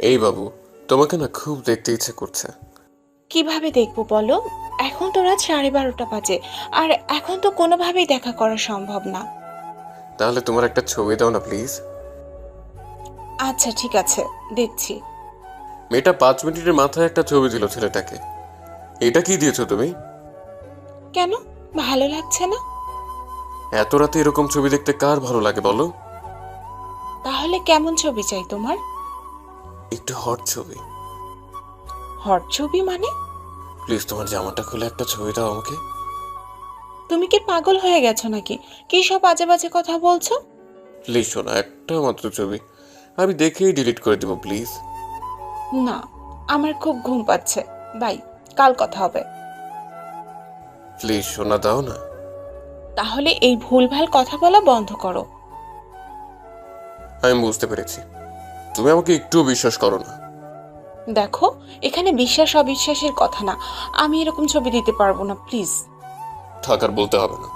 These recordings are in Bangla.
এই বাবু তোমাকে না খুব দেখতে ইচ্ছে করছে। কীভাবে দেখব বলো? এখন তো রাত সাড়ে বারোটা বাজে আর এখন তো কোনোভাবেই দেখা করা সম্ভব না। তাহলে তোমার একটা ছবি দাও না প্লিজ। আচ্ছা ঠিক আছে দেখছি। মেয়েটা পাঁচ মিনিটের মাথায় একটা ছবি দিল ছেলেটাকে। এটা কি দিয়েছ তুমি? কেন? ভালো লাগছে না? এত রাতে এরকম ছবি দেখতে কার ভালো লাগে বলো? তাহলে কেমন ছবি চাই তোমার? একটু হট ছবি। হট ছবি মানে? প্লিজ তোমার জামাটা খুলে একটা ছবি দাও আমাকে। তুমি কি পাগল হয়ে গেছো নাকি? কি সব আজে বাজে কথা বলছো? প্লিজ শোনা একটা মাত্র ছবি। আমি দেখেই ডিলিট করে দেবো প্লিজ। না আমার খুব ঘুম পাচ্ছে। বাই কাল কথা হবে। প্লিজ শোনা দাও না। তাহলে এই ভুলভাল কথা বলা বন্ধ করো। আমি বুঝতে পেরেছি। তুমি আমাকে একটুও বিশ্বাস করো না। দেখো এখানে বিশ্বাস অবিশ্বাসের কথা না। আমি এরকম ছবি দিতে পারব না প্লিজ। থাকার বলতে হবে না।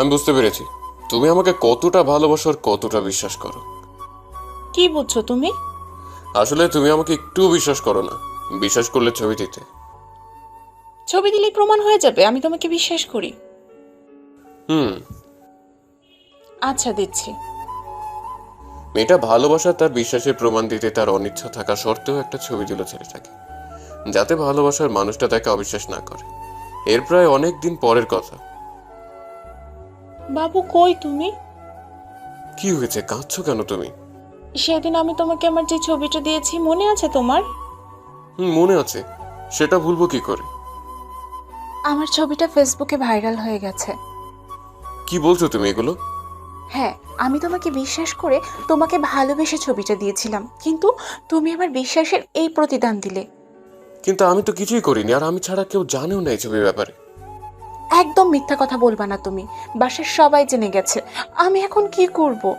আমি বুঝতে পেরেছি। তুমি আমাকে কতটা ভালোবাসো আর কতটা বিশ্বাস করো। কি বুঝছ তুমি? আসলে তুমি আমাকে একটুও বিশ্বাস করো না। বিশ্বাস করলে ছবি দিতে। ছবি দিলেই প্রমাণ হয়ে যাবে আমি তোমাকে বিশ্বাস করি। হুম। আচ্ছা দিচ্ছি। মেয়েটা ভালোবাসা তার বিশ্বাসের প্রমাণ দিতে তার অনিচ্ছা থাকা সত্ত্বেও একটা ছবি দিল ছেলেটাকে যাতে ভালোবাসার মানুষটা তাকে অবিশ্বাস না করে। এর প্রায় অনেক দিন পরের কথা। বাবু কই তুমি? কি হয়েছে? কাঁদছো কেন তুমি? সেদিন আমি তোমাকে আমার যে ছবিটা দিয়েছি মনে আছে তোমার? হুম মনে আছে। সেটা ভুলবো কি করে? আমার ছবিটা ফেসবুকে ভাইরাল হয়ে গেছে। কি বলছো তুমি এগুলো? হ্যাঁ আমি তোমাকে বিশ্বাস করে তোমাকে ভালোবেসে ছবিটা দিয়েছিলাম। কিন্তু তুমি আমার বিশ্বাসের এই প্রতিদান দিলে। কিন্তু আমি তো কিছুই করিনি আর আমি ছাড়া কেউ জানেও না এই ছবির ব্যাপারে। একদম মিথ্যা কথা বলবা না তুমি। বাসার সবাই জেনে গেছে। আমি এখন কি করব?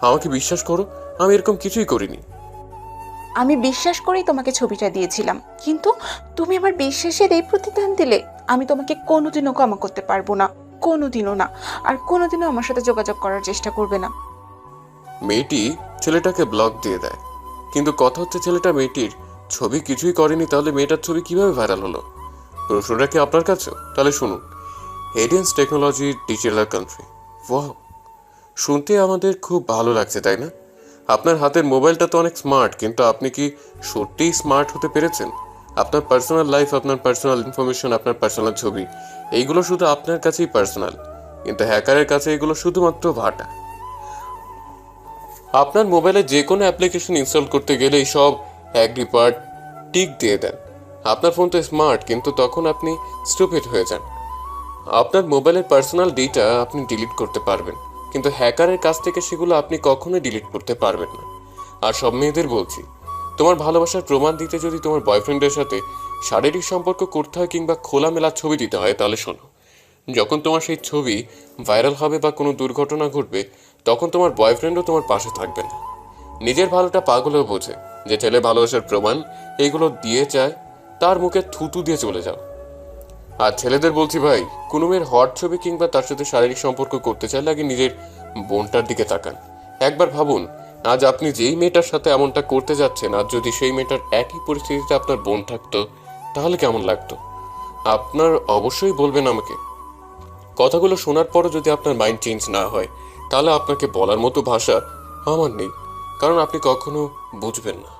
আমাকে বিশ্বাস করো আমি এরকম কিছুই করিনি। আমি বিশ্বাস করেই তোমাকে ছবিটা দিয়েছিলাম। কিন্তু তুমি আমার বিশ্বাসের এই প্রতিদান দিলে আমি তোমাকে কোনোদিনও ক্ষমা করতে পারব না। কোনোদিনও না। আর কোনোদিনও আমার সাথে যোগাযোগ করার চেষ্টা করবে না। মেয়েটি ছেলেটাকে ব্লক দিয়ে দেয়। কিন্তু কথা হচ্ছে ছেলেটা মেয়েটির ছবি কিছুই করেনি, তাহলে মেয়েটার ছবি কীভাবে ভাইরাল হলো? প্রশ্নটা কি আপনার কাছে? তাহলে শুনুন। হেডিয়েন্স টেকনোলজি ডিজিটাল কান্ট্রি ওয়াও শুনতে আমাদের খুব ভালো লাগছে, তাই না? আপনার হাতের মোবাইলটা তো অনেক স্মার্ট কিন্তু আপনি কি সত্যিই স্মার্ট হতে পেরেছেন? আপনার পার্সোনাল লাইফ আপনার পার্সোনাল ইনফরমেশন আপনার পার্সোনাল ছবি, এইগুলো শুধু আপনার কাছেই পার্সোনাল কিন্তু হ্যাকারের কাছে এগুলো শুধুমাত্র ভাটা। আপনার মোবাইলে যে কোনো অ্যাপ্লিকেশন ইনস্টল করতে গেলেই সব অ্যাগ্রি পার্ট টিক দিয়ে দেন। আপনার ফোন তো স্মার্ট কিন্তু তখন আপনি স্টুপিড হয়ে যান। আপনার মোবাইলের পার্সোনাল ডেটা আপনি ডিলিট করতে পারবেন, কিন্তু হ্যাকারের কাছ থেকে সেগুলো আপনি কখনোই ডিলিট করতে পারবেন না। আর সব মেয়েদের বলছি তোমার ভালোবাসার প্রমাণ দিতে যদি তোমার বয়ফ্রেন্ডের সাথে শারীরিক সম্পর্ক করতে হয় কিংবা খোলামেলা ছবি দিতে হয়, তাহলে শোনো। যখন তোমার সেই ছবি ভাইরাল হবে বা কোনো দুর্ঘটনা ঘটবে, তখন তোমার বয়ফ্রেন্ডও তোমার পাশে থাকবে না। নিজের ভালোটা পাগলেও বোঝে যে ছেলে ভালোবাসার প্রমাণ এইগুলো দিয়ে চায়, তার মুখে থুতু দিয়ে চলে যাও। আর ছেলেদের বলছি ভাই, কোনো মেয়ের হট ছবি কিংবা তার সাথে শারীরিক সম্পর্ক করতে চাইলে আগে নিজের বোনটার দিকে তাকান। একবার ভাবুন আজ আপনি যেই মেয়েটার সাথে এমনটা করতে যাচ্ছেন আর যদি সেই মেয়েটার একই পরিস্থিতিতে আপনার বোন থাকতো, তাহলে কেমন লাগতো? আপনার অবশ্যই বলবেন আমাকে। কথাগুলো শোনার পরও যদি আপনার মাইন্ড চেঞ্জ না হয়, তাহলে আপনাকে বলার মতো ভাষা আমার নেই, কারণ আপনি কখনো বুঝবেন না।